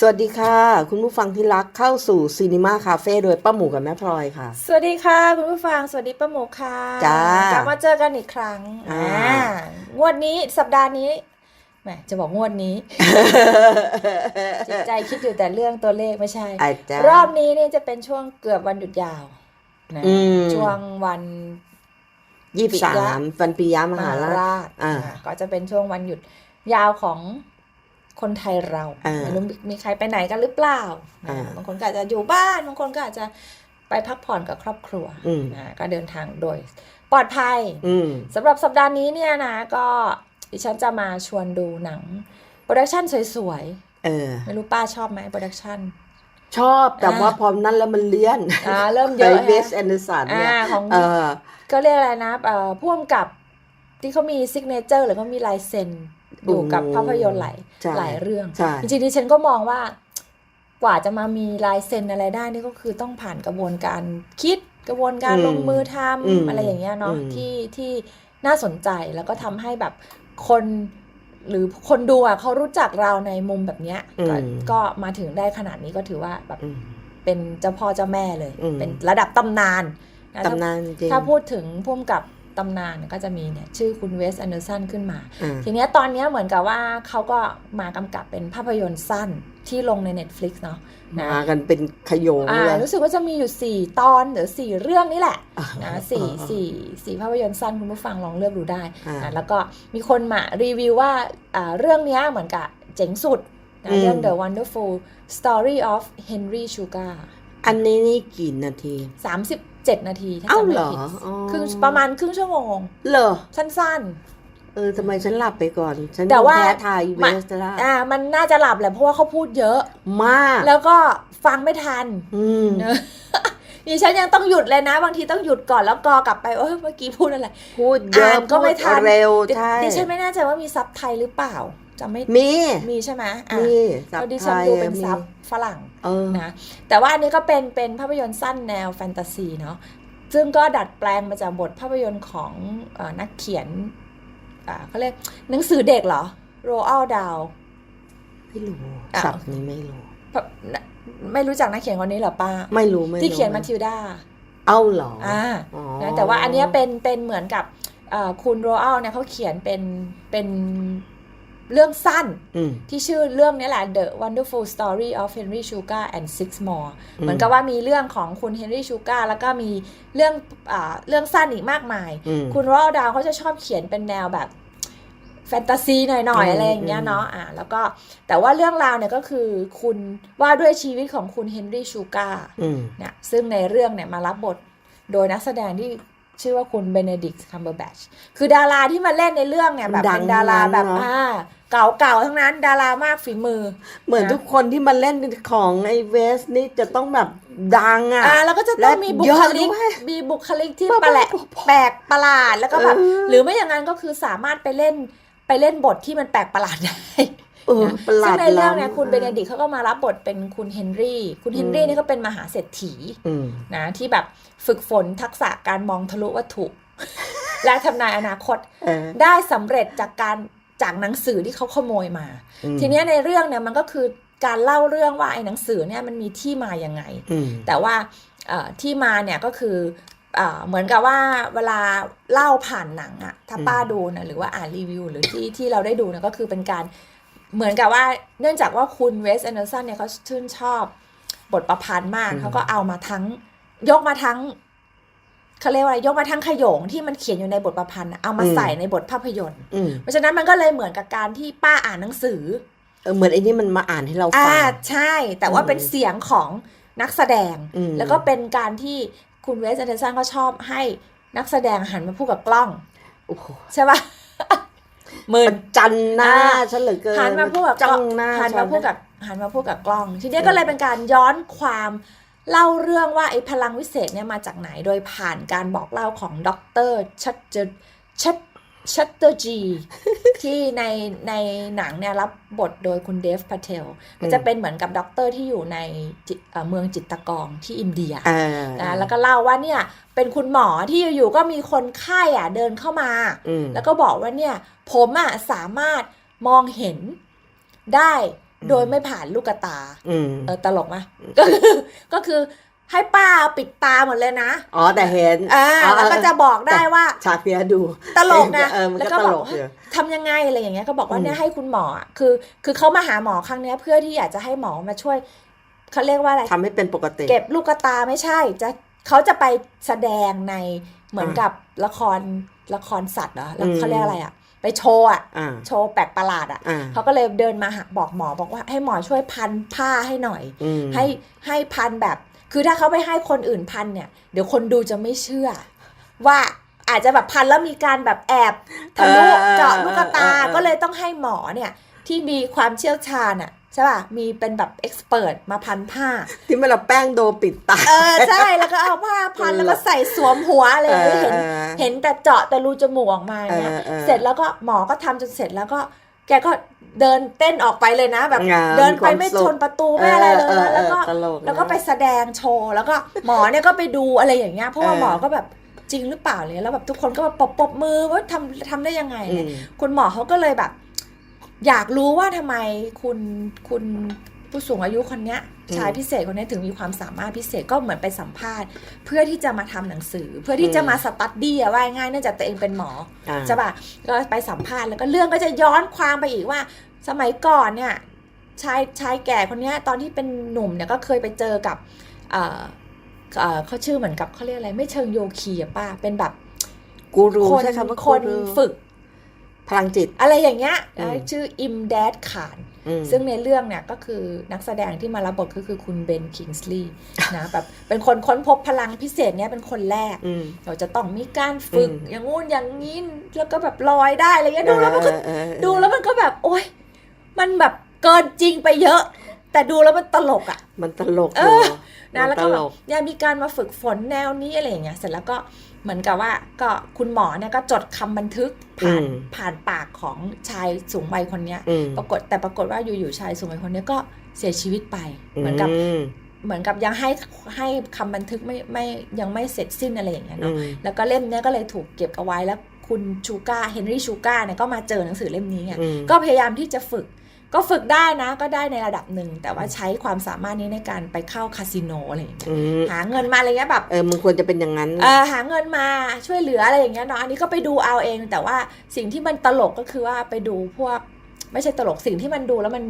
สวัสดีค่ะ คุณผู้ฟังที่รักเข้าสู่ซีนีมาคาเฟ่โดยป้าหมูกับแม่พลอยค่ะ สวัสดีค่ะคุณผู้ฟังสวัสดีป้าหมูค่ะจ้ากลับมาเจอกันอีกครั้งอ่างวดนี้สัปดาห์นี้แหมจะบอกงวดนี้จิตใจคิดอยู่แต่เรื่องตัวเลขไม่ใช่อาจจะรอบนี้เนี่ยจะเป็นช่วงเกือบวันหยุดยาวนะอืมช่วงวันยี่สิบสามวันปียะมมหาหาราชราชอ่าอ่าก็จะเป็นช่วงวันหยุดยาวของ คนไทยเราอ่าไม่รู้มีใครไปไหนกันหรือเปล่าอ่า บางคนก็อาจจะอยู่บ้าน บางคนก็อาจจะไปพักผ่อนกับครอบครัวอืมนะก็เดินทางโดยปลอดภัยอืมสำหรับสัปดาห์นี้เนี่ยนะ ก็ดิฉันจะมาชวนดูหนังโปรดักชันสวยเออๆไม่รู้ป้าชอบไหมโปรดักชันชอบแต่อ่าว่าพอนั้นแล้วมันเลี้ยนอ่าเริ่มเยไออะเวสฮะแอนเดอร์สันเนี่ยอ่าของเออก็เรียกอะไรนะเอ่อพ่วงกับที่เขามีซิกเนเจอร์หรือเขามีลายเซ็น อยู่กับภาพยนตร์หลายใช่หลายเรื่องใช่จริงๆดิฉันก็มองว่ากว่าจะมามีลายเซ็นอะไรได้นี่ก็คือต้องผ่านกระบวนการคิดกระบวนการอืมลงมือทอืมำอะไรอย่างเงี้ยเนาะอืมที่ที่น่าสนใจแล้วก็ทำให้แบบคนหรือคนดูอะเขารู้จักเราในมุมแบบเนี้ยก็ก็มาถึงได้ขนาดนี้ก็ถือว่าแบบอืมเป็นเจ้าพ่อเจ้าแม่เลยอืมเป็นระดับตำนานนะตำนานจริงถ้าพูดถึงพุ่มกับ ตำนานเนี่ยก็จะมีเนี่ยชื่อคุณเวสแอนเดอร์สันขึ้นมาอ่าทีเนี้ยตอนเนี้ยเหมือนกับว่าเขาก็มากำกับเป็นภาพยนตร์สั้นที่ลงใน Netflix เนาะนะมากันเป็นขโยงอ่าเลยรู้สึกว่าจะมีอยู่ 4 ตอนหรือ 4 เรื่องนี่แหละอ่านะสี่อ่าสี่สี่ภาพยนตร์สั้นคุณผู้ฟังลองเลือกดูได้อ่านะแล้วก็มีคนมารีวิวว่าอ่าเรื่องเนี้ยเหมือนกับเจ๋งสุดนะอืมเรื่อง The Wonderful Story of Henry Sugar อันนี้นี่กี่นาที 37นาทีถ้าเอ้าจำไม่เหรอผิดอ๋อครึ่งประมาณครึ่งชั่วโมง เหรอ สั้นเออทำไมฉันหลับไปก่อน ฉันแต่ว่าแพ้ทายเวมันสละๆอ่า มันน่าจะหลับแหละเพราะว่าเขาพูดเยอะ มาก แล้วก็ฟังไม่ทัน อืมเนอะดิฉันยังต้องหยุดเลยนะ บางทีต้องหยุดก่อนแล้วกอกลับไปเออเมื่อกี้พูดอะไร พูดเยอะอ่านก็ไม่ทันพูดเร็วดิใช่ดิฉันไม่แน่ใจว่ามีซับไทยหรือเปล่า จะไม่มีมีใช่ไหมอะมีซัก็บดิไทฉันยดูเป็นมีซับฝรั่งเออนะแต่ว่าอันนี้ก็เป็นเป็นภาพยนตร์สั้นแนวแฟนตาซีเนาะซึ่งก็ดัดแปลงมาจากบทภาพยนตร์ของเออนักเขียนอ่าเขาเรียกหนังสือเด็กเหรอโรอัลดาวไม่รู้อะสับนี้ไม่รู้ไม่รู้จักนักเขียนคนนี้เหรอป้า ไม่รู้ไม่รู้ที่เขียนมาทิวดาเอาเหรออ่าอ๋อนะแต่ว่าอันเนี้ยเป็นเป็นเหมือนกับเอ่อคุณโรอัลเนี่ยเขาเขียนเป็นเป็น เรื่องสั้นอืมที่ชื่อเรื่องนี้แหละ The Wonderful Story of Henry Sugar and Six More อืมเหมือนกับว่ามีเรื่องของคุณ Henry Sugar แล้วก็มีเรื่องอ่าเรื่องสั้นอีกมากมายอืมคุณโรอัลดาวเขาจะชอบเขียนเป็นแนวแบบแฟนตาซีหน่อยอืมๆอะไรอย่างเงี้ยเนาะ อ่า แล้วก็แต่ว่าเรื่องราวเนี่ยก็คือคุณว่าด้วยชีวิตของคุณเฮนรี่ชูการ์อืมนะซึ่งในเรื่องเนี่ยมารับบทโดยนักแสดงที่ ชื่อว่าคุณเบเนดิกต์คัมเบอร์แบชคือดาราที่มาเล่นในเรื่องเนี่ยแบบดังเป็นดาราแบบทั้งนั้นเนอะอ่าเก่าๆทั้งนั้น ดารามากฝีมือ เหมือนนะทุกคนที่มาเล่นของไอ้เวสนี่จะต้องแบบดังอะอ่าแล้วก็จะต้องมีบุคลิกและเยอะด้วยมีบุคลิกที่บ้าๆแปลกบอๆแปลกประหลาดแล้วก็แบบเออหรือไม่อย่างนั้นก็คือสามารถไปเล่นไปเล่นบทที่มันแปลกประหลาดได้ เออนะประหลาซึ่ดงในเรื่องเนี่ยล้ำคุณเบเนดิกต์เขาก็มารับบทเป็นคุณเฮนรี่ คุณเฮนรี่อืมนี่ก็เป็นมหาเศรษฐีอืมนะที่แบบฝึกฝนทักษะการมองทะลุวัตถุ และทำนายอนาคต เออได้สำเร็จจากการจากหนังสือที่เขาขโมยมา อืมทีเนี้ยในเรื่องเนี่ยมันก็คือการเล่าเรื่องว่าไอ้หนังสือเนี่ยมันมีที่มาอย่างไง อืม แต่ว่าเอ่อที่มาเนี่ยก็คือเอ่อเหมือนกับว่าเวลาเล่าผ่านหนังอะถ้าอืม ป้าดูนะหรือว่าอ่านรีวิวหรือที่ที่เราได้ดูเนี่ยก็คือเป็นการ เหมือนกับว่าเนื่องจากว่าคุณเวสแอนเดอร์สันเนี่ยเขาชื่นชอบบทประพันธ์มากเขาก็เอามาทั้ง ยกมาทั้งเขาเรียกว่าอะไรยกมาทั้งขโยงที่มันเขียนอยู่ในบทประพันธ์อะเอามาใส่ในบทภาพยนตร์อืมเพราะฉะนั้นมันก็เลยเหมือนกับการที่ป้าอ่านหนังสือเออเหมือนไอ้นี่มันมาอ่านให้เราฟัอ่างใช่ แต่ว่าอืมเป็นเสียงของนักแสดงอืมแล้วก็เป็นการที่คุณเวสแอนเดอร์สันก็ชอบให้นักแสดงหันมาพูดกับกล้องโอ้โหใช่ปะ หมื่ปนระจันหน้าอ่า ฉันเหลือเกินหันมาพูดกับจ้องหน้าหันฉั มาพูดกับหันมาพูดกับกล้อง ทีเนี้ยก็เลยเป็นการย้อนความเล่าเรื่องว่าไอ้พลังวิเศษเนี่ยมาจากไหนโดยผ่านการบอกเล่าของดรชัดเจชัด ชัตเตอร์จีที่ในในหนังเนี่ยรับบทโดยคุณเดฟพาเทลก็จะเป็นเหมือนกับด็อกเตอร์ที่อยู่ในจิเอ่อเมืองจิตรกรที่อินเดียอ่านะแล้วก็เล่าว่าเนี่ยเป็นคุณหมอที่อยู่ๆก็มีคนไข้อะเดินเข้ามาอืมแล้วก็บอกว่าเนี่ยผมอะสามารถมองเห็นได้โดยไม่ผ่านลูกตาอืมเออตลกไหมก็คือก็คือ ให้ป้าปิดตาหมดเลยนะอ๋อแต่เห็นอ่าอ๋อแล้วก็จะบอกได้ว่าฉากเนี้ยดูตลกนะเออมันแล้วก็ก็ตบลอกกว่าอยู่ทำยังไงอะไรอย่างเงี้ยก็บอกว่าอืมเนี่ยให้คุณหมออะคือ คือเขามาหาหมอครั้งเนี้ยเพื่อที่อยากจะให้หมอมาช่วยเขาเรียกว่าอะไรทำให้เป็นปกติ เก็บลูกตาไม่ใช่ จะเขาจะไปแสดงในเหมือนอ่ากับละครละครสัตว์เหรอแล้วอืมเขาเรียกอะไรอะไปโชว์อะอ่าโชว์แปลกประหลาดอะอ่าเขาก็เลยเดินมาหาบอกหมอบอกว่าให้หมอช่วยพันผ้าให้หน่อยอืมให้ให้พันแบบ คือถ้าเขาไปให้คนอื่นพันเนี่ย เดี๋ยวคนดูจะไม่เชื่อ ว่าอาจจะแบบพันแล้วมีการแบบแอบทะลุเออเจาะลูกตาเออเออก็เลยต้องให้หมอเนี่ยที่มีความเชี่ยวชาญอะใช่ป่ะ มีเป็นแบบเอ็กซ์เพรสมาพันผ้า ที่มันเราแป้งโดปิดตา เออ ใช่ แล้วก็เอาผ้าพันแล้วก็ใส่สวมหัวอะไรอย่างเงี้ยเห็นเออเห็นแต่เจาะแต่รูจมูกออกมาเนี่ยเออเออเสร็จแล้วก็หมอก็ทำจนเสร็จแล้วก็แกก็ เดินเต้นออกไปเลยนะ แบบงามเดินไปมีความไม่สุขชนประตูไม่อะไรเลยเออนะเออแล้วก็ตลกนะแล้วก็ไปแสดงโชว์แล้วก็หมอเนี่ยก็ไปดูอะไรอย่างเงี้ยเพราะว่าเออหมอก็แบบจริงหรือเปล่าเลยแล้วแบบทุกคนก็แบบปรบปรบมือว่าทำทำได้ยังไงอืเนี่ยมคุณหมอเขาก็เลยแบบ อยากรู้ว่าทำไมคุณคุณ ผู้สูงอายุคนเนี้ยอืมชายพิเศษคนเนี้ยถึงมีความสามารถพิเศษก็เหมือนไปสัมภาษณ์ เพื่อที่จะมาทำหนังสือ เพื่อที่จะมาสตัดดี้อะว่าง่ายๆเนื่องจากตัวเองเป็นหมออ่าใช่ป่ะก็ไปสัมภาษณ์แล้วก็เรื่องก็จะย้อนความไปอีกว่า สมัยก่อนเนี่ยชายชายแก่คนเนี้ยตอนที่เป็นหนุ่มเนี่ยก็เคยไปเจอกับเอ่อเอ่อเขาชื่อเหมือนกับเขาเรียกอะไร ไม่เชิงโยคีอะป้าเป็นแบบกูรูคนใช้คำว่าคนกูรูฝึกพลังจิต อะไรอย่างเงี้ยอืมชื่ออิมแดดขานอืม ซึ่งในเรื่องเนี่ยก็คือนักแสดงที่มารับบทก็คือคุณเบนคิงส์ลีย์นะแบบเป็นคนค้นพบพลังพิเศษเนี่ยเป็นคนแรกอืมเราจะต้องมีการฝึกอืมอย่างงู้นอย่างนี้แล้วก็แบบลอยได้อะไรเงี้ยดูแล้วมันก็เออเออเออดูแล้วมันก็แบบ โอ๊ยมันแบบเกินจริงไปเยอะ แต่ดูแล้วมันตลกอะมันตลกเออยู่อนะมันแล้วตก็ลแบบกยังมีการมาฝึกฝนแนวนี้อะไรอย่างเงี้ยเสร็จแล้วก็ เหมือนกับว่าก็คุณหมอเนี่ยก็จดคำบันทึกผ่านอืมผ่านปากของชายสูงวัยคนเนี้ยอืมปรากฏแต่ปรากฏว่าอยู่ๆชายสูงวัยคนเนี้ยก็เสียชีวิตไป เหมือนกับมเหมือนกับยังให้ให้คำบันทึกไม่ไม่ยังไม่เสร็จสิ้นอะไรอย่างเงี้ยอืเนาะมแล้วก็เล่มเนี้ยก็เลยถูกเก็บเอาไว้แล้วคุณชูก้าเฮนรี่ชูก้าเนี่ยก็มาเจอหนังสือเล่มนี้ไงอืมก็พยายามที่จะฝึก ก็ฝึกได้นะก็ได้ในระดับหนึ่ง แต่ว่าใช้ความสามารถนี้ในการไปเข้าคาสิโนอะไรอย่างเงี้ยอืมหาเงินมาอะไรเงี้ยแบบเออมึงควรจะเป็นอย่างนั้นเออหาเงินมาช่วยเหลืออะไรอย่างเงี้ยเนาะอันนี้ก็ไปดูเอาเอง แต่ว่าสิ่งที่มันตลกก็คือว่าไปดูพวกไม่ใช่ตลกสิ่งที่มันดูแล้วมัน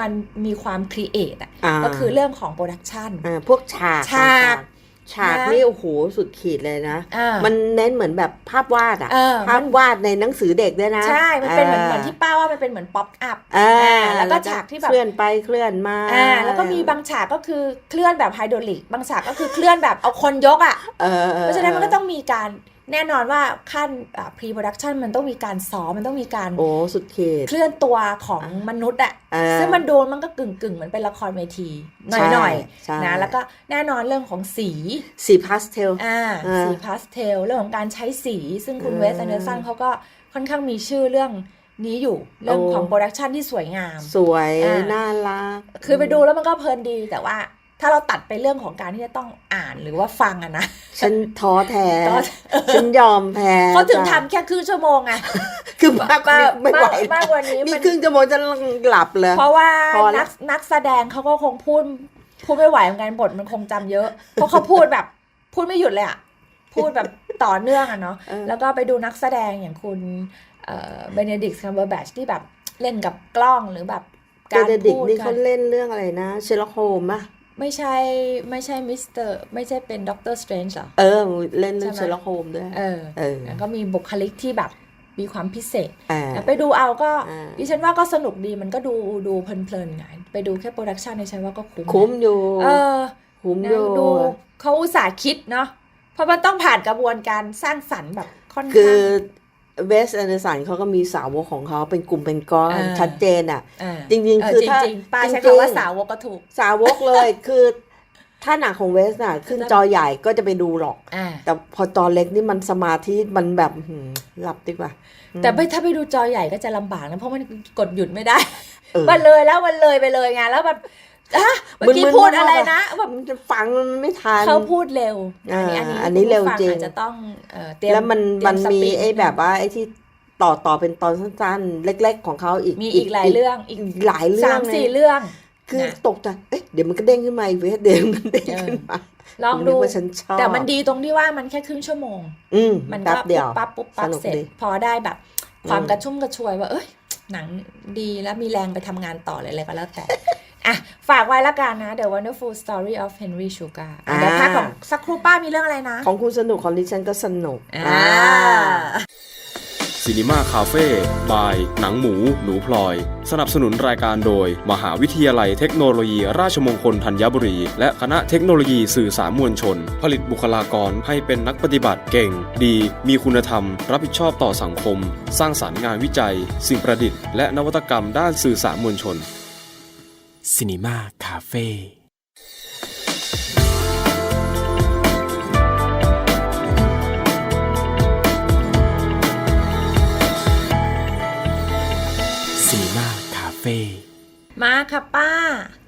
มันมีความครีเอทอะอ่าก็คือเรื่องของโปรดักชันอ่าพวกฉากฉากต่งๆ ฉากนะนี่โอ้โหสุดขีดเลยนะอ่ามันเน้นเหมือนแบบภาพวาดอะเออภาพวาดในหนังสือเด็กด้วยนะ ใช่ มันเป็นเหมือนเหมือนที่ป้าว่ามันเป็นเหมือนป๊อปอัพอ่าอ่าแล้วก็ฉากที่แบบเคลื่อนไปเคลื่อนมาอ่าแล้วก็มีบางฉากก็คือเคลื่อนแบบไฮดรอลิก บางฉากก็คือเคลื่อนแบบเอาคนยกอะเออเพราะฉะนั้นมันก็ต้องมีการ แน่นอนว่าขั้นพรีโปรดักชันมันต้องมีการซ้อมมันต้องมีการโอ้สุดขีดเคลื่อนตัวของมนุษย์อะอ่าซึ่งมันดูมันก็กึ่งกึ่งๆเหมือนเป็นละครเวทีหน่อยหน่อยๆใช่นะแล้วก็แน่นอนเรื่องของสีสีพาสเทลอ่าอ่าสีพาสเทลเรื่องของการใช้สี ซึ่งคุณอ่าเวสแอนเดอร์สันเขาก็ค่อนข้างมีชื่อเรื่องนี้อยู่เรื่องโอ้ของโปรดักชันที่สวยงาม สวยอ่าน่ารัก คือไปดูแล้วมันก็เพลินดีแต่ว่า ถ้าเราตัดไปเรื่องของการที่จะต้องอ่านหรือว่าฟังอะนะ ฉันท้อแท้ท้อฉันยอมแพ้เขาถึงจ้ะทำแค่ครึ่งชั่วโมงไงคือมากกว่านี้ไม่ไหวมากกว่านี้นี่มันครึ่งชั่วโมงจะหลับเลย เพราะว่าพอละนักนักแสดงเขาก็คงพูดพูดไม่ไหวเหมือนกันบทมันคงจำเยอะ เพราะเขาพูดแบบ พูดไม่หยุดเลยอะพูดแบบต่อเนื่องอะเนาะเออแล้วก็ไปดูนักแสดงอย่างคุณเบเนดิกต์คัมเบอร์แบชที่แบบเล่นกับกล้องหรือแบบเจการเดดิกพูดนี่กัเขานเล่นเรื่องอะไรนะเชลโฮมอะ ไม่ใช่ไม่ใช่มิสเตอร์ไม่ใช่เป็นด็อกเตอร์สเตรนจ์หรอ เออ เล่นเรื่องใช่เชไหมลโฮมด้วย เออเออแล้วก็มีบุคลิกที่แบบมีความพิเศษอ่าไปดูเอาก็อ่าดิฉันว่าก็สนุกดีมันก็ดูดูเพลินๆไงไปดูแค่โปรดักชันดิฉันว่าก็คุ้มนะคุ้มอยู่ เออ คุ้มนะอยู่ดูเขาอุตส่าห์คิดเนาะเพราะมันต้องผ่านกระบวนการสร้างสรรค์แบบค่อนคืข้าอง เวสแอนเดอร์สันเขาก็มีสาวกของเขาเป็นกลุ่มเป็นก้อนอ่าชัดเจนอะเออจริงๆเออคือจถ้าริงๆป้าใช้จริงๆคำว่าสาวกก็ถูก สาวกเลยคือ ถ้าหนังของเวสน่ะ ขึ้นจอใหญ่ก็จะไปดูหรอกอ่าแต่พอจอเล็กนี่มันสมาธิมันแบบหืมหลับดีกว่า แต่ไปถ้าไปดูจอใหญ่ก็จะลำบากนะ เพราะมันกดหยุดไม่ได้เออมันเลยแล้วมันเลยไปเลยไงแล้วแบบ อะเมื่อกี้มึนๆพูดอะไรมากๆนะแบบมันจะฟังมันไม่ทัน เขาพูดเร็วอ่าอันนี้อันนี้เร็วคุณผู้ฟัจริงอาจจะต้องเอ่อเตรียมแล้วมันเตรียมันมีสปีดไอ้แบบว่าไอ้ที่ต่อต่อเป็นตอนสั้นๆ เล็ก ๆ ของเขาอีกมีอีกหลายเรื่องอีกหลายเรื่อสางมเลยสี่เรื่อง คือนะตกใจเอ๊ะเดี๋ยวมันก็เด้งขึ้นมาอีกเวสเดี๋ยวมันเด้งขึ้นมาลองผมดูนึกว่าฉันชอบแต่มันดีตรงที่ว่ามันแค่ครึ่งชั่วโมง อืมมันแป๊ก็บเดียวปุ๊บปั๊บปุ๊บปั๊บสนุกเสร็จดีพอได้แบบ ความอืมกระชุ่มกระชวยว่า เอ้ยหนังดีแล้วมีแรงไปทำงานต่อเลยอะไรก็แล้วแต่ อะ ฝากไว้ละกันนะ The Wonderful Story of Henry Sugar อะเดี๋ยวพักของสักครู่ป้ามีเรื่องอะไรนะ ของคุณสนุกของดิฉันก็สนุกอ่า ซีนีมาคาเฟ่บาย หนังหมู หนูพลอย สนับสนุนรายการโดย มหาวิทยาลัยเทคโนโลยี ราชมงคลธัญบุรี และคณะเทคโนโลยีสื่อสารมวลชน ผลิตบุคลากรให้เป็นนักปฏิบัติเก่ง ดี มีคุณธรรม รับผิดชอบต่อสังคม สร้างสารรค์งานวิจัย สิ่งประดิษฐ์และนวัตกรรมด้านสื่อสารมวลชน ซีนีมาคาเฟ่ซีนีมาคาเฟ่มาค่ะป้า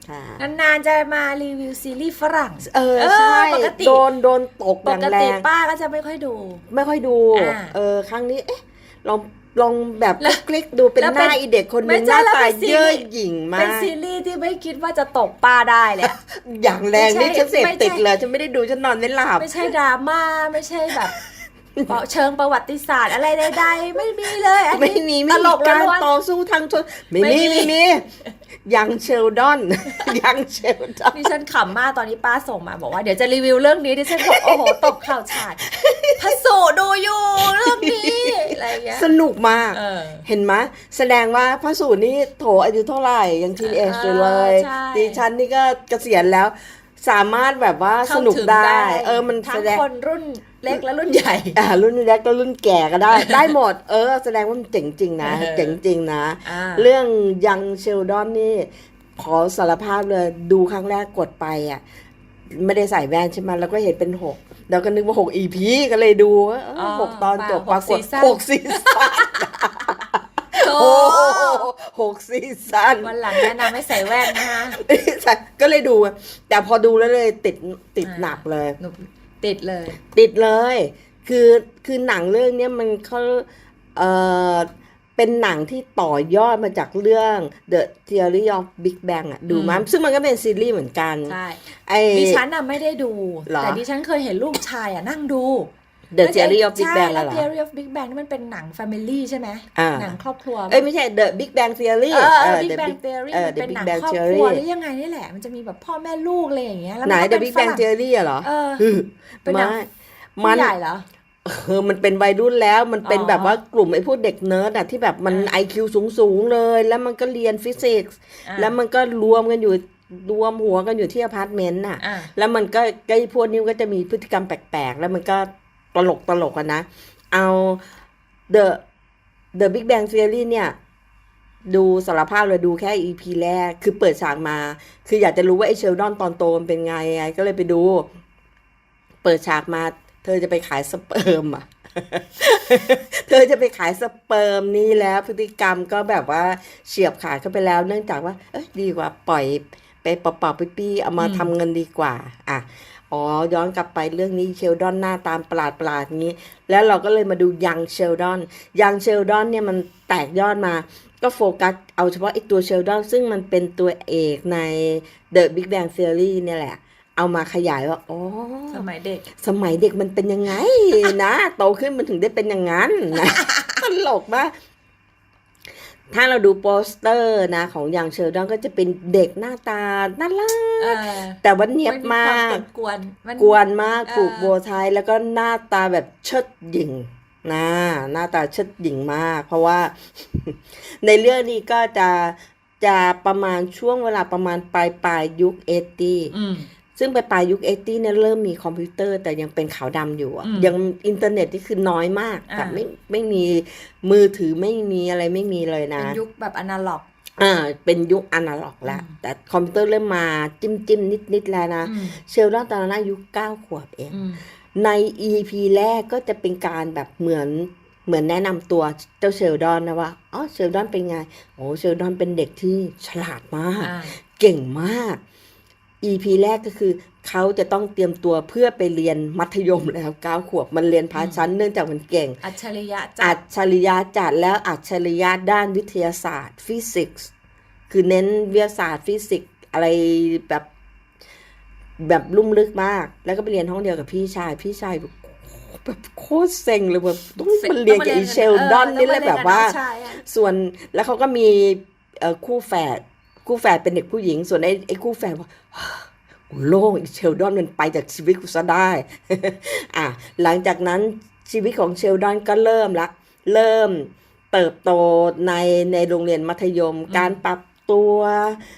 ค่ะนานๆจะมารีวิวซีรีส์ฝรั่ง เออเออใช่ปกติ โดนโดนตกอปย่างกแรติงป้าก็จะไม่ค่อยดู ไม่ค่อยดู อ่า เออ ครั้งนี้ เอ๊ะ ลอง ลองแบบแล้วคลิกดูเป็นแล้วหเป็นน้าอีเด็กคนหไม่นึงหใช่น้าแล้วตาเป็นซีรีส์ เย่อหยิ่งมาเป็นก ซีรีส์ที่ไม่คิดว่าจะตกป้าได้เลยอะ อย่างแรงนี่ไม่ใช่ฉันเสพไม่ใช่ ติดเลยฉันไม่ได้ดูฉันนอนไม่หลับ ไม่ใช่ดราม่าไม่ใช่แบบเชิงประวัติศาสตร์อะไรใดๆไม่มีเลยอันไม่นี้มีตไม่ลมีกการล้วน ต่อสู้ทางชนไม่ไม่มีมี ไม่มี ยังเชลดอน ยังเชลดอนๆนี่ฉันขำมากตอนนี้ป้าส่งมาบอกว่าเดี๋ยวจะรีวิวเรื่องนี้ดิฉันบอกโอ้โหตบข่าวฉาดพระสูดูอยู่เรื่องนี้อะไรอย่างเงี้ยสนุกมากเออ เห็นไหมยแสดงว่าพระสูตรนี่โถอายุเท่าไหร่ยังทีนเอจอยู่เลยใช่ ดิฉันนี่ก็เกษียณแล้ว สามารถแบบว่าสเข้านุกถึงได้ เออมันทั้แสงดง คนรุ่น เล็กและรุ่นใหญ่ อ่ารุ่นเล็กก็รุ่นแก่ก็ได้ ได้หมด เออ แสดงว่ามันเจ๋งจริงนะเออเจ๋งจริงนะอ่าเรื่องยังเชลดอนนี่ ขอสารภาพเลย ดูครั้งแรกกดไปอะ ไม่ได้ใส่แว่นใช่ไหมแล้วก็เห็นเป็นหกแล้วก็นึกว่าหกอีพีก็เลยดูว่าเออหกตอนจบปรากฏหกซีซั่นโอ้โอ้โหหกซีซั่นวันหลังแนะนำให้ใส่แว่นนะคะก็เลยดู แต่พอดูแล้วเลยติดติดอ่าหนักเลยหนู ติดเลย ติดเลย คือคือหนังเรื่องเนี้ยมันเขาเออเป็นหนังที่ต่อยอดมาจากเรื่อง The Theory of Big Bang อะดูมั้ยอืมซึ่งมันก็เป็นซีรีส์เหมือนกัน ใช่ ไอ้ดิฉันน่ะไม่ได้ดูเหรอแต่ดิฉันเคยเห็นลูกชายอะนั่งดู The Theory of Big ใช่ Bang แล้วอะเหรอ Theory of Big Bang นี่มันเป็นหนัง Family ใช่ไหมอ่า หนังครอบครัวเอ้ยไม่ใช่ The Big Bang Theory เออเออ The Big Bang Big- Theory เออ มัน The เป็น Big หนัง Bang ครอบค Theory รัวหรือยังไงนี่แหละ มันจะมีแบบพ่อแม่ลูกอะไรอย่างเงี้ยแล้วไหน มัก็ The เป็น Big ฝ Bang รั่ง Theory อะเหรอเออเออเป็นหนัง มัผู้นใหญ่เหรอ เออมันเป็นวัยรุ่นแล้วมันเป็นอ๋อ แบบว่ากลุ่มไอ้พวกเด็กเนิร์ดอะที่แบบมันอ่าไอคิวสูงสูงๆเลย แล้วมันก็เรียนฟิสิกส์อะแล้วมันก็รวมกันอยู่รวมหัวกันอยู่ที่อพาร์ตเมนต์น่ะ อะ แล้วมันก็ก็ไอ้พวกนี้มันก็จะมีพฤติกรรมแปลกๆ แล้วมันก็ ตลกตลกกันนะ เอา The The Big Bang Theory เนี่ย ดูสารภาพเลยดูแค่ EP แรก คือเปิดฉากมา คืออยากจะรู้ว่าไอ้เชลดอนตอนโตมันเป็นไงไง ก็เลยไปดู เปิดฉากมา เธอจะไปขายสเปิร์มอะเธอจะไปขายสเปิร์มนี่แล้วพฤติกรรมก็แบบว่าเฉียบขาดเข้าไปแล้ว เนื่องจากว่า เอ้ยดีกว่าปล่อยไปเปล่าๆปี้ๆเอามาทำเงินดีกว่า อะ อ๋อ ย้อนกลับไปเรื่องนี้เชลดอนหน้าตามประหลาดประหลาดๆงี้ แล้วเราก็เลยมาดูยังเชลดอนยังเชลดอนเนี่ยมันแตกยอดมา ก็โฟกัสเอาเฉพาะไอ้ตัวเชลดอนซึ่งมันเป็นตัวเอกใน The Big Bang Theory เนี่ยแหละ เอามาขยายว่าอ๋อสมัยเด็ก สมัยเด็กมันเป็นยังไงนะ โตขึ้นมันถึงได้เป็นอย่างนั้นนะตลกมาก ถ้าเราดูโปสเตอร์นะ ของยังเชลดอนก็จะเป็นเด็กหน้าตาน่ารัเอกอแต่ว่าเนียบมากนกวนๆมันกวนมากเออผูกโบว์ไทยแล้วก็หน้าตาแบบเชิดหญิงนะหน้าตาเชิดหญิงมาก เพราะว่า ในเรื่องนี้ก็จะจะประมาณช่วงเวลาประมาณปลายปลายยุคเอตีอืม ซึ่งไปปลายยุคเอตี้เนี่ยเริ่มมีคอมพิวเตอร์ แต่ยังเป็นขาวดำอยู่อะอืมยังอินเทอร์เน็ตที่คือน้อยมากอ่าแบบไม่ไม่มีมือถือไม่มีอะไรไม่มีเลยนะ เป็นยุคแบบอนาล็อกอ่าเป็นยุคอนาล็อกแล้วอืมแต่คอมพิวเตอร์เริ่มมาจิ้มจิ้มนิดนิดๆแล้วนะอืมเชลดอนตอนนั้นอายุเก้าขวบเองอืมใน EP แรกก็จะเป็นการแบบเหมือนเหมือนแนะนำตัวเจ้าเชลดอนนะว่าอ๋อเชลดอนเป็นไง โอ้เชลดอนเป็นเด็กที่ฉลาดมากอ่าเก่งมาก EP แรกก็คือเขาจะต้องเตรียมตัวเพื่อไปเรียนมัธยมแล้วเก้าขวบมันเรียนพาชั้นเนื่องจากมันเก่ง อัจฉริยะจัอัดจฉริยะจัดแล้วอัจฉริยะด้านวิทยาศาสตร์ ฟิสิกส์ คือเน้นวิทยาศาสตร์ฟิสิกส์อะไรแบบแบบลุ่มลึกมาก แล้วก็ไปเรียนห้องเดียวกับพี่ชาย พี่ชายแบบแบบโคตรเซ็งเลยแบบต้องมาเรียนกับอีเชลดอนนี่แหละแบบว่าใช่อะส่วนแล้วเขาก็มีเอ่อคู่แฝด คู่แฝดเป็นเด็กผู้หญิง ส่วนไอ้ไอ้คู่แฝดว่ากูโล่งอีเชลดอนมันไปจากชีวิตกูซะได้อะหลังจากนั้นชีวิตของเชลดอนก็เริ่มละ เริ่มเติบโตในในโรงเรียนมัธยม การปรับตัว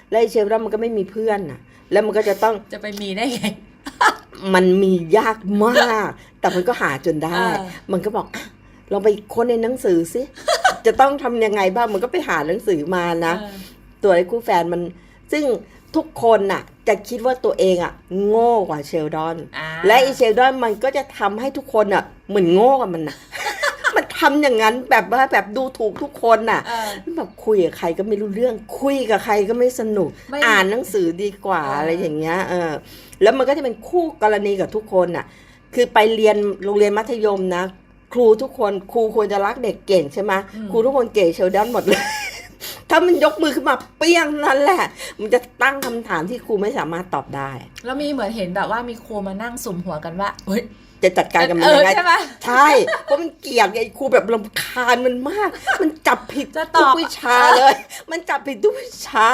และไอ้เชลดอนมันก็ไม่มีเพื่อนน่ะ แล้วมันก็จะต้องจะไปมีได้ไงมันมียากมาก แต่มันก็หาจนได้เออมันก็บอกอะลองไปค้นในหนังสือสิ จะต้องทำยังไงบ้าง มันก็ไปหาหนังสือมานะเออ ตัวไอ้คู่แฟนมัน ซึ่งทุกคนน่ะ จะคิดว่าตัวเองอะ โง่กว่าเชลดอนอ่าและไอีเชลดอนมันก็จะทำให้ทุกคนอะ เหมือนโง่กับมันนะมันทำอย่างนั้นแบบว่าแบบดูถูกทุกคนน่ะเออแบบคุยกับใครก็ไม่รู้เรื่องคุยกับใครก็ไม่สนุกไม่อ่านหนังสือดีกว่าเออออะไรอย่างเงี้ยเออ แล้วมันก็จะเป็นคู่กรณีกับทุกคนน่ะ คือไปเรียนโรงเรียนมัธยมนะ ครูทุกคนครูควรจะรักเด็กเก่งใช่ไหมครูทุกคนเก่งเชลดอนหมดเลย ถ้ามันยกมือขึ้นมาเปี้ยงนั่นแหละ มันจะตั้งคำถามที่ครูไม่สามารถตอบได้ แล้วมีเหมือนเห็นแบบว่ามีครูมานั่งสุ่มหัวกันว่าเฮ้ยจะจัดการกับมันเออยังไงใช่ไหมใช่เพราะมันเกลียดไงครูแบบรำคาญมันมาก มันจับผิดจะตทุอกบวิชาเลย มันจับผิดทุกวิชา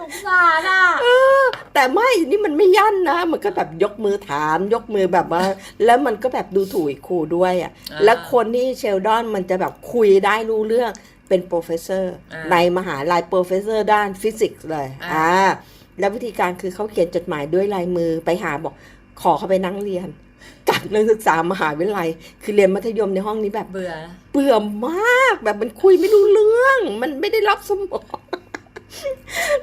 สงสารอะแต่ไม่นี่มันไม่ยั่นนะ มันก็แบบยกมือถาม ยกมือแบบว่า แล้วมันก็แบบดูถูกอีกครูด้วยอะอ่าแล้วคนที่เชลดอนมันจะแบบคุยได้รู้เรื่อง เป็นโปรเฟสเซอร์อ่าในมหาลัยโปรเฟสเซอร์ด้านฟิสิกส์เลยอ่าอ่าแล้ววิธีการคือเขาเขียนจดหมายด้วยลายมือไปหาบอกขอเขาไปนั่งเรียนกับนักศึกษามหาวิทยาลัย คือเรียนมัธยมในห้องนี้แบบเบื่อ เบื่อมากแบบมันคุยไม่รู้เรื่อง มันไม่ได้รับสมอง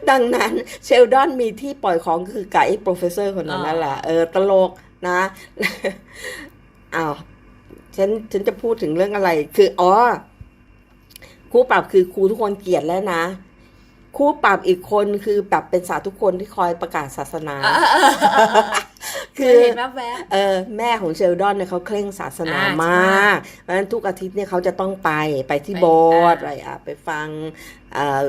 ดังนั้นเชลดอนมีที่ปล่อยของคือกับไอ้โปรเฟสเซอร์คนนั้นนั่นแหละเออตลกนะอ้าวฉันฉันจะพูดถึงเรื่องอะไร คืออ๋อ ครูปรับคือครูทุกคนเกลียดแล้วนะครูปรับอีกคนคือแบบเป็นสาธุคนที่คอยประกาศศาสนาเคยเห็นแวบเออแม่ของเชลดอนเนี่ยเขาเคร่งศาสนาอ่ามาก เพราะฉะนั้นทุกอาทิตย์เนี่ยเขาจะต้องไปไปที่ไปโบสถ์อ่าไปอะไปฟังเอ่อ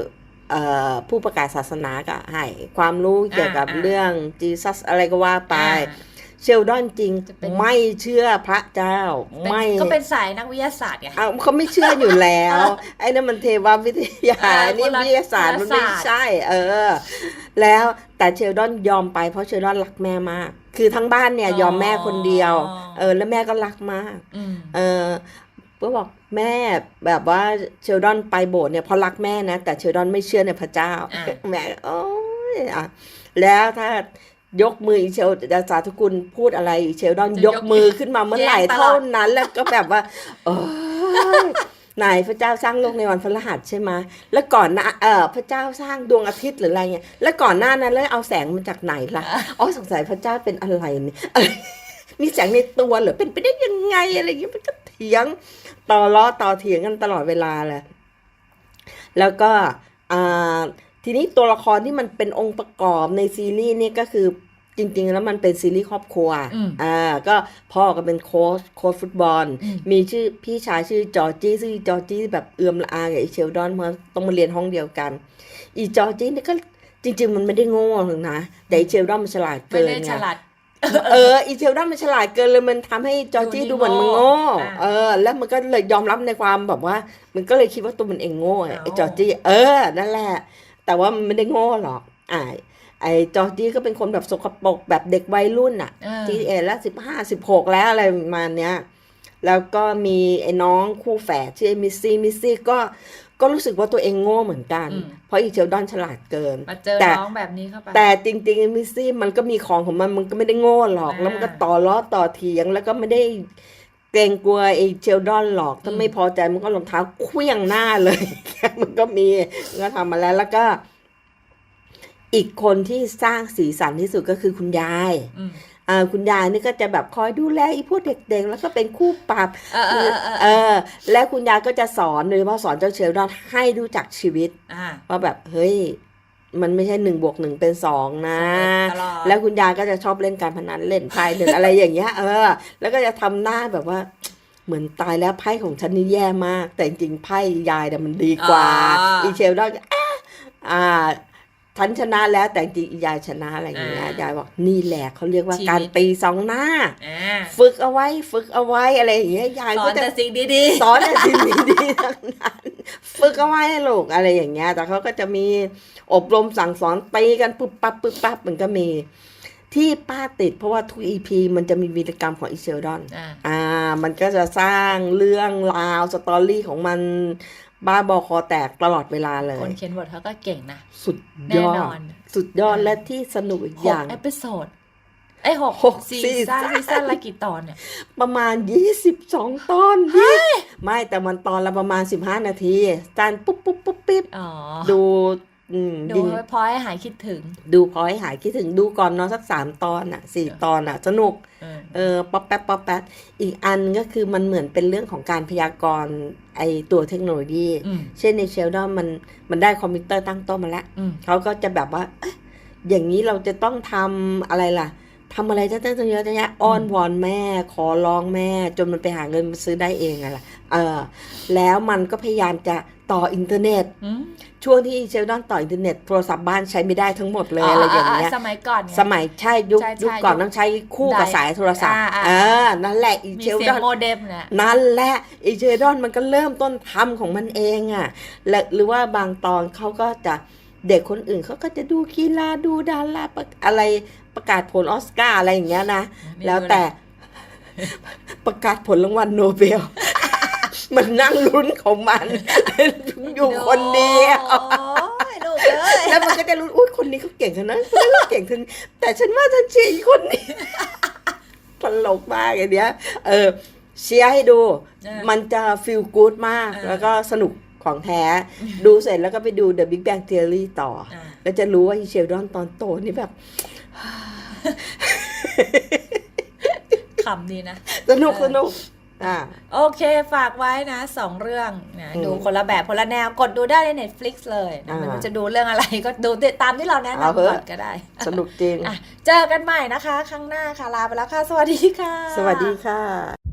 เอ่อผู้ประกาศศาสนาก็ให้ความรู้เกี่ยวกับอ่าเรื่องจีซัสอะไรก็ว่าไปอ่า เชลดอนจริงจะเป็น ไม่เชื่อพระเจ้าๆเป็นไม่ก็เป็นสายนักวิทยาศาสตร์ไง เอาเขาไม่เชื่ออยู่แล้ว ไอ้นั่นมันเทววิทยาเออนี่คนละวิทยาศาสตร์มันไม่วิทยาศาสตร์ ใช่ เออ แล้วแต่เชลดอนยอมไปเพราะเชลดอนรักแม่มาก คือทั้งบ้านเนี่ยยอมแม่คนเดียว เออ แล้วแม่ก็รักมากอืมเออก็บอกแม่แบบว่าเชลดอนไปโบสถ์เนี่ยเพราะรักแม่นะ แต่เชลดอนไม่เชื่อในพระเจ้าอะแม่โอ้ยอะแล้วถ้า ยกมืออีเชลจะสาธุคุณพูดอะไรอีเชลดอนยกมือขึ้นมาเมื่อไหร่เท่านั้นแล้วก็แบบว่าโอ้ยนายพระเจ้าสร้างโลกในวันพฤหัสใช่ไหมแล้วก่อนหนะเออพระเจ้าสร้างดวงอาทิตย์หรืออะไรเงี้ย แล้วก่อนหน้านั้นแล้วเอาแสงมาจากไหนล่ะ อ๋อสงสัยพระเจ้าเป็นอะไรเนี่ยอะไรมีแสงในตัวเหรอเป็นไปได้ยังไงอะไรเงี้ยมันก็เถียง ต่อล้อต่อเถียงกันตลอดเวลาเลยแล้วก็อ่า ทีนี้ตัวละครที่มันเป็นองค์ประกอบในซีรีส์นี่ก็คือจริง ๆ แล้วมันเป็นซีรีส์ครอบครัวอืมอ่า ก็พ่อก็เป็นโค้ชโค้ชฟุตบอลอืมมีชื่อพี่ชายชื่อจอร์จี้ซึ่งจอร์จี้แบบเอื่อมละอากับไอเชลดอนเพราะต้องมาเรียนห้องเดียวกัน อีจอร์จี้นี่ก็จริง ๆ มันไม่ได้โง่หรอกนะ แต่ไอเชลดอนมันฉลาดไม่เกินได้ไงฉลาดเอออีเชลดอนมันฉลาดเกินเลยมันทำให้จอร์จี้ดูดูนี่เหมือนมันโง่โง่อ่าเออ แล้วมันก็เลยยอมรับในความแบบว่า มันก็เลยคิดว่าตัวมันเองโง่อะเอาไอ้จอร์จี้ เออ นั่นแหละ แต่ว่ามันไม่ได้โง่หรอกอ่าไอ้จอร์จี้ก็เป็นคนแบบสกปรกแบบเด็กวัยรุ่นอะเออทีเอแล้วสิบห้าสิบหกแล้วอะไรประมาณเนี้ยแล้วก็มีไอ้น้องคู่แฝดชื่อไอ้มิสซี่มิสซี่ก็ก็รู้สึกว่าตัวเองโง่เหมือนกันอืมเพราะอีเชลดอนฉลาดเกินมาเจอแต่น้องแบบนี้เข้าไปแต่จริงๆมิสซี่มันก็มีของของมันมันก็ไม่ได้โง่หรอกอ่าแล้วมันก็ต่อล้อต่อเถียงแล้วก็ไม่ได้เกรงกลัวไอ้เชลดอนหรอกถ้าอืมไม่พอใจมันก็รองเท้าเคลี้ยงหน้าเลย มันก็มีมันก็ทำมาแล้วแล้วก็ อีกคนที่สร้างสีสันที่สุดก็คือคุณยายอืมอ่าคุณยายนี่ก็จะแบบคอยดูแลอีพวกเด็กๆ แล้วก็เป็นคู่ปรับเออเออเออเออและคุณยายก็จะสอนโดยเฉพาะสอนเจ้าเชลดอนให้รู้จักชีวิตอ่าว่าแบบเฮ้ย มันไม่ใช่หนึ่งบวกหนึ่งเป็นสองนะตลอดแล้วคุณยายก็จะชอบเล่นการพนันเล่นไพ่เล่นอะไรอย่างเงี้ย เออ แล้วก็จะทำหน้าแบบว่าเหมือนตายแล้วไพ่ของฉันนี่แย่มาก แต่จริงๆไพ่ยายแต่ะมันดีกว่า อีเชลดอนก็อะอ่า ฉันชนะแล้วแต่จริงๆอียายชนะอะไรอย่างเงี้ยยายบอกนี่แหละเขาเรียกว่าการตีสองหน้าอ่าฝึกเอาไว้ฝึกเอาไว้อะไรอย่างเงี้ยยายสอก็นจะแต่สิ่งดีสอนแต่สิ่งดีๆทั้งนั้นฝึกเอาไว้ให้ลูกอะไรอย่างเงี้ย แต่เขาก็จะมีอบรมสั่งสอนตีกันปุ๊บปั๊บปุ๊บปั๊บมันก็มีที่ป้าติดเพราะว่าทุกอีพีมันจะมีวีรกรรมของอิเชลดอนๆอ่าอ่า มันก็จะสร้างเรื่องราวสตอรี่ของมัน บ้าบอคอแตกตลอดเวลาเลคนยเขียนบทเขาก็เก่งนะ สุดยแน่อนดอนสุดยอดและที่สนุกอีกหอกย่างเอพิโซดไอ้ยหกหกซีซีซั่นซั่นซีซั่นละกี่ตอนเนี่ย ประมาณยี่สิบสองตอนพี่ไม่แต่มันตอนละประมาณสิบห้านาทีจานปุ๊บปุ๊บปุ๊บปิ๊บอ๋อดูอืม ดูยิงพอให้หายคิดถึง ดูพอให้หายคิดถึงดูก่อนนอนสักสามตอนอะสี่ตอนอะ สนุกเออเออป๊อปแป๊บป๊อปแป๊บอีกอันก็คือมันเหมือนเป็นเรื่องของการพยากรณ์ไอตัวเทคโนโลยีอืมเช่นในเชลดอนมันมันได้คอมพิวเตอร์ตั้งโต๊ะมาแล้วอืมเขาก็จะแบบว่าเอ๊ะอย่างนี้เราจะต้องทำอะไรล่ะ ทำอะไรจะตั้งเยอะแยะอ้อนวอนแม่ ขอร้องแม่ จนมันไปหาเงินมาซื้อได้เองอะล่ะเออ แล้วมันก็พยายามจะต่ออินเทอร์เน็ตอืมช่วงที่เชลดอนต่ออินเทอร์เน็ตโทรศัพท์บ้านใช้ไม่ได้ทั้งหมดเลยอะไรอย่างเงี้ยสมัยก่อนไงสมัยใช่ยุคใช่ใช่ยุคก่อนยุคต้องใช้คู่กับได้สายโทรศัพท์อ่าอ่าเออนั่นแหละอีมีเชลเสีดยองนโมเด็มเนี่ยนั่นแหละอีเชลดอนมันก็เริ่มต้นทำของมันเองอะและหรือว่าบางตอนเขาก็จะ เด็กคนอื่นเขาก็จะดูกีฬาดูดาราประอะไรประกาศผลออสการ์อะไรอย่างเงี้ยนะไม่รู้แล้วแต่ประกาศผลรางวัลโนเบล มันนั่งลุ้นของมัน อยู่คนเดียวโอ้ยลูกเอ้ยแล้วมันก็จะรู้อุ้ยคนนี้เขาเก่งขนาดนั้นคนนี้เขาเก่งขนาดนี้แต่ฉันว่าฉันเชียร์อีกคนนี้ตลกมากไอ้เนี้ย เออเชียร์ให้ดูเออมันจะฟีลกู๊ดมากเออแล้วก็สนุก ของแท้ ดูเสร็จแล้วก็ไปดู The Big Bang Theory ต่อออ่าแล้วจะรู้ว่าอีเชลดอนตอนโตนี่แบบขำดีนะ สนุกเออสนุกอ่าโอเคฝากไว้นะสองเรื่องนะอืมดูคนละแบบคนละแนวกดดูได้ใน Netflix เลยนะอ่าไม่รู้จะดูเรื่องอะไรก็ดูตามที่เราแนะเอาเถนำอะก่อนก็ได้ สนุกจริงอะเจอกันใหม่นะคะ ครั้งหน้าค่ะ ลาไปแล้วค่ะ สวัสดีค่ะ สวัสดีค่ะ